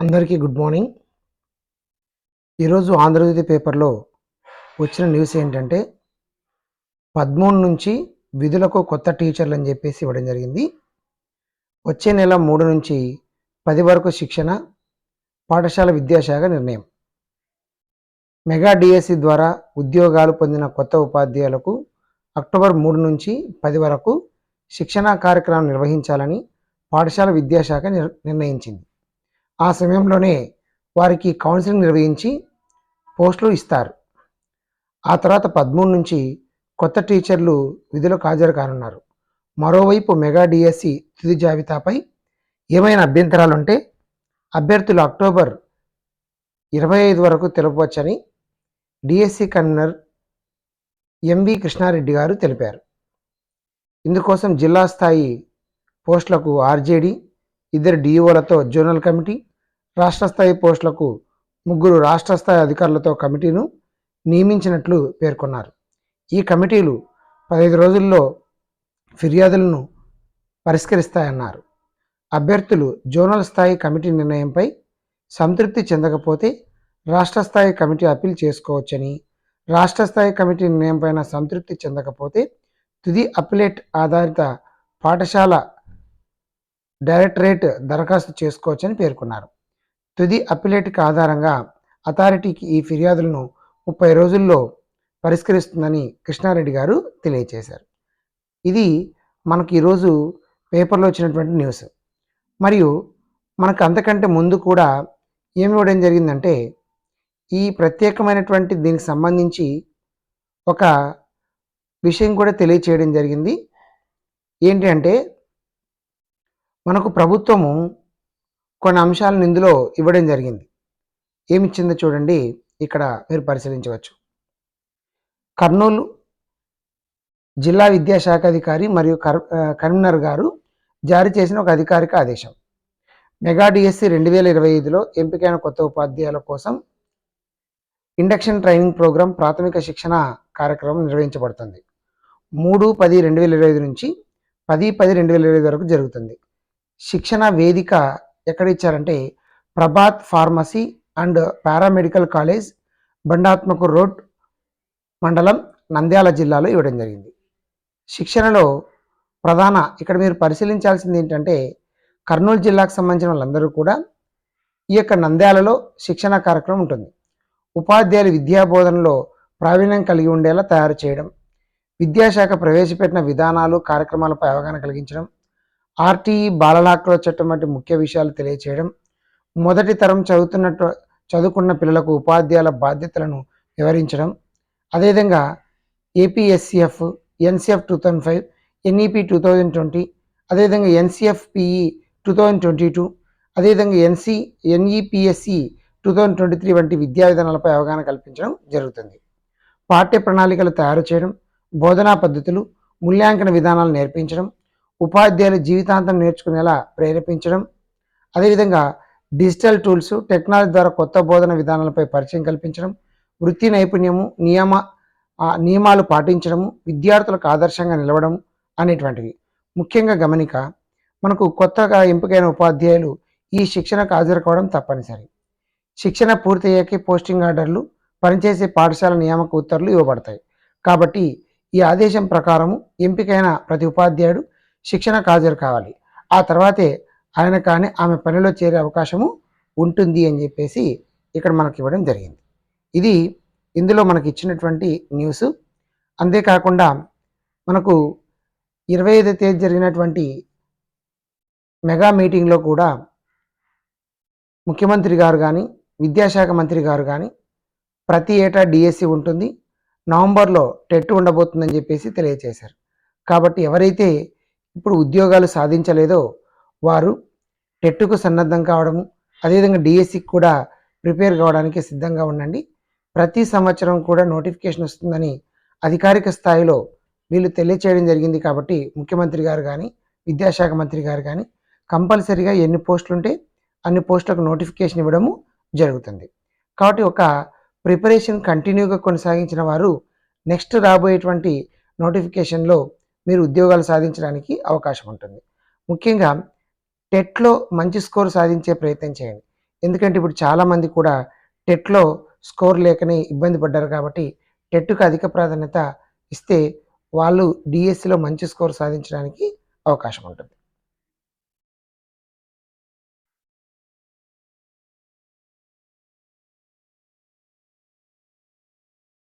అందరికీ good morning. ఈరోజు ఆంధ్రజ్యోతి పేపర్లో వచ్చిన న్యూస్ ఏంటంటే పదమూడు నుంచి విధులకు కొత్త టీచర్లు అని చెప్పేసి ఇవ్వడం జరిగింది. వచ్చే నెల మూడు నుంచి పది వరకు శిక్షణ పాఠశాల విద్యాశాఖ నిర్ణయం. మెగా డిఎస్సి ద్వారా ఉద్యోగాలు పొందిన కొత్త ఉపాధ్యాయులకు అక్టోబర్ మూడు నుంచి పది వరకు శిక్షణా కార్యక్రమం నిర్వహించాలని పాఠశాల విద్యాశాఖ నిర్ నిర్ణయించింది. ఆ సమయంలోనే వారికి కౌన్సిలింగ్ నిర్వహించి పోస్టులు ఇస్తారు. ఆ తర్వాత పదమూడు నుంచి కొత్త టీచర్లు విధులకు హాజరు కానున్నారు. మరోవైపు మెగా డిఎస్సి తుది జాబితాపై ఏమైనా అభ్యంతరాలుంటే అభ్యర్థులు అక్టోబర్ ఇరవై ఐదు వరకు తెలుపవచ్చని DSC convener MV Krishna Reddy garu తెలిపారు. ఇందుకోసం జిల్లా స్థాయి పోస్టులకు ఆర్జేడీ ఇద్దరు డిఈఓలతో జోనల్ కమిటీ రాష్ట్ర స్థాయి పోస్టులకు ముగ్గురు రాష్ట్ర స్థాయి అధికారులతో కమిటీను నియమించినట్లు పేర్కొన్నారు. ఈ కమిటీలు పదహైదు రోజుల్లో ఫిర్యాదులను పరిష్కరిస్తాయన్నారు. అభ్యర్థులు జోనల్ స్థాయి కమిటీ నిర్ణయంపై సంతృప్తి చెందకపోతే రాష్ట్ర స్థాయి కమిటీ అప్పీల్ చేసుకోవచ్చని రాష్ట్ర స్థాయి కమిటీ నిర్ణయంపైన సంతృప్తి చెందకపోతే తుది అప్పిలేట్ ఆధారిత పాఠశాల డైరెక్టరేట్ దరఖాస్తు చేసుకోవచ్చని పేర్కొన్నారు. తుది అప్పిలేట్కి ఆధారంగా అథారిటీకి ఈ ఫిర్యాదులను ముప్పై రోజుల్లో పరిష్కరిస్తుందని కృష్ణారెడ్డి గారు తెలియజేశారు ఇది మనకు ఈరోజు పేపర్లో వచ్చినటువంటి న్యూస్. మరియు మనకు అంతకంటే ముందు కూడా ఏమి ఇవ్వడం జరిగిందంటే ఈ ప్రత్యేకమైనటువంటి దీనికి సంబంధించి ఒక విషయం కూడా తెలియచేయడం జరిగింది. ఏంటి అంటే మనకు ప్రభుత్వము కొన్ని అంశాలను ఇందులో ఇవ్వడం జరిగింది. ఏమిచ్చిందో చూడండి. ఇక్కడ మీరు పరిశీలించవచ్చు. కర్నూలు జిల్లా విద్యాశాఖ అధికారి మరియు కర్ కన్వీనర్ గారు జారీ చేసిన ఒక అధికారిక ఆదేశం. మెగా డిఎస్సి రెండు వేల ఇరవై ఐదులో ఎంపికైన కొత్త ఉపాధ్యాయుల కోసం ఇండక్షన్ ట్రైనింగ్ ప్రోగ్రాం ప్రాథమిక శిక్షణ కార్యక్రమం నిర్వహించబడుతుంది. మూడు పది రెండు వేల ఇరవై ఐదు నుంచి పది పది రెండు వేల ఇరవై ఐదు వరకు జరుగుతుంది. శిక్షణ వేదిక ఎక్కడ ఇచ్చారంటే Prabhat pharmacy and paramedical college బండాత్మకు road మండలం నంద్యాల జిల్లాలో ఇవ్వడం జరిగింది. శిక్షణలో ప్రధాన ఇక్కడ మీరు పరిశీలించాల్సింది ఏంటంటే కర్నూలు జిల్లాకు సంబంధించిన వాళ్ళందరూ కూడా ఈ యొక్క నంద్యాలలో శిక్షణ కార్యక్రమం ఉంటుంది. ఉపాధ్యాయులు విద్యా బోధనలో ప్రావీణ్యం కలిగి ఉండేలా తయారు చేయడం విద్యాశాఖ ప్రవేశపెట్టిన విధానాలు కార్యక్రమాలపై అవగాహన కలిగించడం ఆర్టీఈ బాలల హక్కుల చట్టం వంటి ముఖ్య విషయాలు తెలియచేయడం మొదటి తరం చదువుతున్నట్టు చదువుకున్న పిల్లలకు ఉపాధ్యాయుల బాధ్యతలను వివరించడం అదేవిధంగా APSCF NCF two thousand five NEP two thousand twenty అదేవిధంగా NCF PE two thousand twenty two అదేవిధంగా NC NEPSC two thousand twenty three వంటి విద్యా విధానాలపై అవగాహన కల్పించడం జరుగుతుంది. పాఠ్య ప్రణాళికలు తయారు చేయడం బోధనా పద్ధతులు మూల్యాంకన విధానాలు నేర్పించడం ఉపాధ్యాయులు జీవితాంతం నేర్చుకునేలా ప్రేరేపించడం అదేవిధంగా డిజిటల్ టూల్స్ టెక్నాలజీ ద్వారా కొత్త బోధన విధానాలపై పరిచయం కల్పించడం వృత్తి నైపుణ్యము నియమ నియమాలు పాటించడము విద్యార్థులకు ఆదర్శంగా నిలవడం అనేటువంటివి. ముఖ్యంగా గమనిక మనకు కొత్తగా ఎంపికైన ఉపాధ్యాయులు ఈ శిక్షణకు హాజరు కావడం తప్పనిసరి. శిక్షణ పూర్తయ్యాకే పోస్టింగ్ ఆర్డర్లు పనిచేసే పాఠశాల నియామక ఉత్తర్వులు ఇవ్వబడతాయి. కాబట్టి ఈ ఆదేశం ప్రకారము ఎంపికైన ప్రతి ఉపాధ్యాయుడు శిక్షణకు హాజరు కావాలి. ఆ తర్వాతే ఆయన కానీ ఆమె పనిలో చేరే అవకాశము ఉంటుంది అని చెప్పేసి ఇక్కడ మనకి ఇవ్వడం జరిగింది. ఇది ఇందులో మనకి ఇచ్చినటువంటి న్యూస్. అంతేకాకుండా మనకు ఇరవై ఐదో తేదీ జరిగినటువంటి మెగా మీటింగ్లో కూడా ముఖ్యమంత్రి గారు కానీ విద్యాశాఖ మంత్రి గారు కానీ ప్రతి ఏటా డిఎస్సి ఉంటుంది. నవంబర్లో టెట్ ఉండబోతుందని చెప్పేసి తెలియజేశారు కాబట్టి ఎవరైతే ఇప్పుడు ఉద్యోగాలు సాధించలేదో వారు టెట్టుకు సన్నద్ధం కావడము అదేవిధంగా డిఎస్సికి కూడా ప్రిపేర్ కావడానికి సిద్ధంగా ఉండండి. ప్రతి సంవత్సరం కూడా నోటిఫికేషన్ వస్తుందని అధికారిక స్థాయిలో వీళ్ళు తెలియచేయడం జరిగింది కాబట్టి ముఖ్యమంత్రి గారు కానీ విద్యాశాఖ మంత్రి గారు కానీ కంపల్సరిగా ఎన్ని పోస్టులు ఉంటే అన్ని పోస్టులకు నోటిఫికేషన్ ఇవ్వడము జరుగుతుంది. కాబట్టి ఒక ప్రిపరేషన్ కంటిన్యూగా కొనసాగించిన వారు నెక్స్ట్ రాబోయేటువంటి నోటిఫికేషన్లో మీరు ఉద్యోగాలు సాధించడానికి అవకాశం ఉంటుంది. ముఖ్యంగా టెట్లో మంచి స్కోర్ సాధించే ప్రయత్నం చేయండి. ఎందుకంటే ఇప్పుడు చాలామంది కూడా టెట్లో స్కోర్ లేకనే ఇబ్బంది పడ్డారు కాబట్టి టెట్కు అధిక ప్రాధాన్యత ఇస్తే వాళ్ళు డిఎస్సిలో మంచి స్కోర్ సాధించడానికి అవకాశం ఉంటుంది.